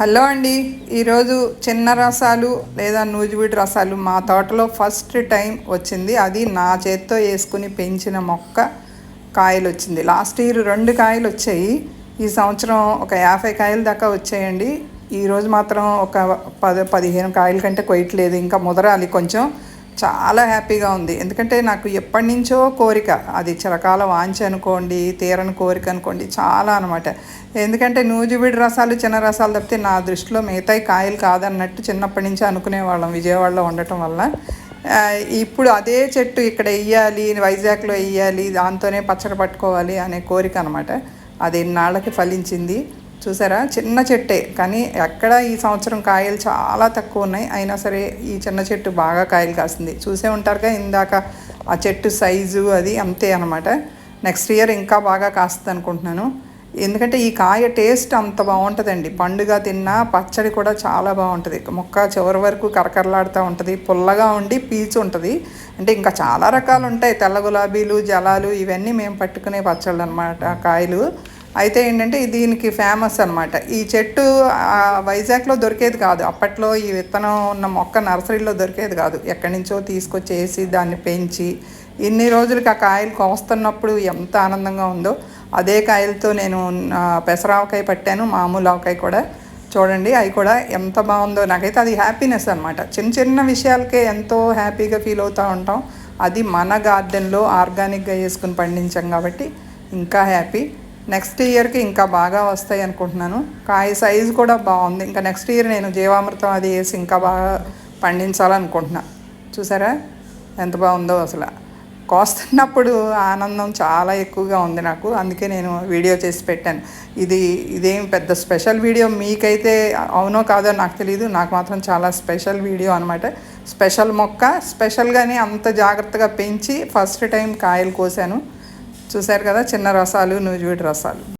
Hello అండి. ఈరోజు చిన్న రసాలు లేదా నూజివీడి రసాలు మా తోటలో ఫస్ట్ టైం వచ్చింది. అది నా చేత్తో వేసుకుని పెంచిన మొక్క కాయలు వచ్చింది లాస్ట్ ఇయర్ రెండు కాయలు వచ్చాయి ఈ సంవత్సరం ఒక యాభై కాయల దాకా వచ్చాయండి. ఈరోజు మాత్రం ఒక పది పదిహేను కాయల కంటే కొయ్యట్లేదు. ఇంకా ముదరాలి కొంచెం. చాలా హ్యాపీగా ఉంది. ఎందుకంటే నాకు ఎప్పటి నుంచో కోరిక అది చిరకాల వాంచి అనుకోండి తీరని కోరిక అనుకోండి చాలా అనమాట ఎందుకంటే నూజుబిడి రసాలు చిన్న రసాలు తప్పితే నా దృష్టిలో మిగతాయి కాయలు కాదన్నట్టు చిన్నప్పటి నుంచి అనుకునేవాళ్ళం విజయవాడలో ఉండటం వల్ల. ఇప్పుడు అదే చెట్టు ఇక్కడ వెయ్యాలి వైజాగ్లో వెయ్యాలి దాంతోనే పచ్చడి పట్టుకోవాలి అనే కోరిక అనమాట అది నాళ్ళకి ఫలించింది. చూసారా? చిన్న చెట్టే. కానీ ఎక్కడ ఈ సంవత్సరం కాయలు చాలా తక్కువ ఉన్నాయి. అయినా సరే ఈ చిన్న చెట్టు బాగా కాయలు కాసింది. చూసే ఉంటారుగా ఇందాక ఆ చెట్టు సైజు అది అంతే అనమాట నెక్స్ట్ ఇయర్ ఇంకా బాగా కాస్తుంది అనుకుంటున్నాను. ఎందుకంటే ఈ కాయ టేస్ట్ అంత బాగుంటుందండి. పండుగ తిన్నా పచ్చడి కూడా చాలా బాగుంటుంది. మొక్క చివరి వరకు కరకరలాడుతూ ఉంటుంది. పుల్లగా ఉండి పీచు ఉంటుంది. అంటే ఇంకా చాలా రకాలు ఉంటాయి. తెల్ల గులాబీలు జలాలు ఇవన్నీ మేము పట్టుకునే పచ్చళ్ళు అనమాట కాయలు. అయితే ఏంటంటే దీనికి ఫేమస్ అనమాట ఈ చెట్టు వైజాగ్లో దొరికేది కాదు. అప్పట్లో ఈ విత్తనం ఉన్న మొక్క నర్సరీలో దొరికేది కాదు. ఎక్కడి నుంచో తీసుకొచ్చేసి దాన్ని పెంచి ఇన్ని రోజులకి ఆ కాయలు కోస్తున్నప్పుడు ఎంత ఆనందంగా ఉందో. అదే కాయలతో నేను పెసరావకాయ పట్టాను. మామూలు ఆవకాయ కూడా చూడండి అవి కూడా ఎంత బాగుందో. నాకైతే అది హ్యాపీనెస్ అనమాట చిన్న చిన్న విషయాలకే ఎంతో హ్యాపీగా ఫీల్ అవుతూ ఉంటాం. అది మన గార్డెన్లో ఆర్గానిక్గా వేసుకుని పండించాం కాబట్టి ఇంకా హ్యాపీ నెక్స్ట్ ఇయర్కి ఇంకా బాగా వస్తాయి అనుకుంటున్నాను. కాయ సైజు కూడా బాగుంది. ఇంకా నెక్స్ట్ ఇయర్ నేను జీవామృతం అది వేసి ఇంకా బాగా పండించాలనుకుంటున్నా. చూసారా? ఎంత బాగుందో అసలు. కోస్తున్నప్పుడు ఆనందం చాలా ఎక్కువగా ఉంది నాకు. అందుకే నేను వీడియో చేసి పెట్టాను. ఇది ఇదేం పెద్ద స్పెషల్ వీడియో మీకైతే అవునో కాదో నాకు తెలియదు నాకు మాత్రం చాలా స్పెషల్ వీడియో అనమాట స్పెషల్ మొక్క స్పెషల్గానే అంత జాగ్రత్తగా పెంచి ఫస్ట్ టైం కాయలు కోసాను. చూశారు కదా చిన్న రసాలు నూజివీడి రసాలు.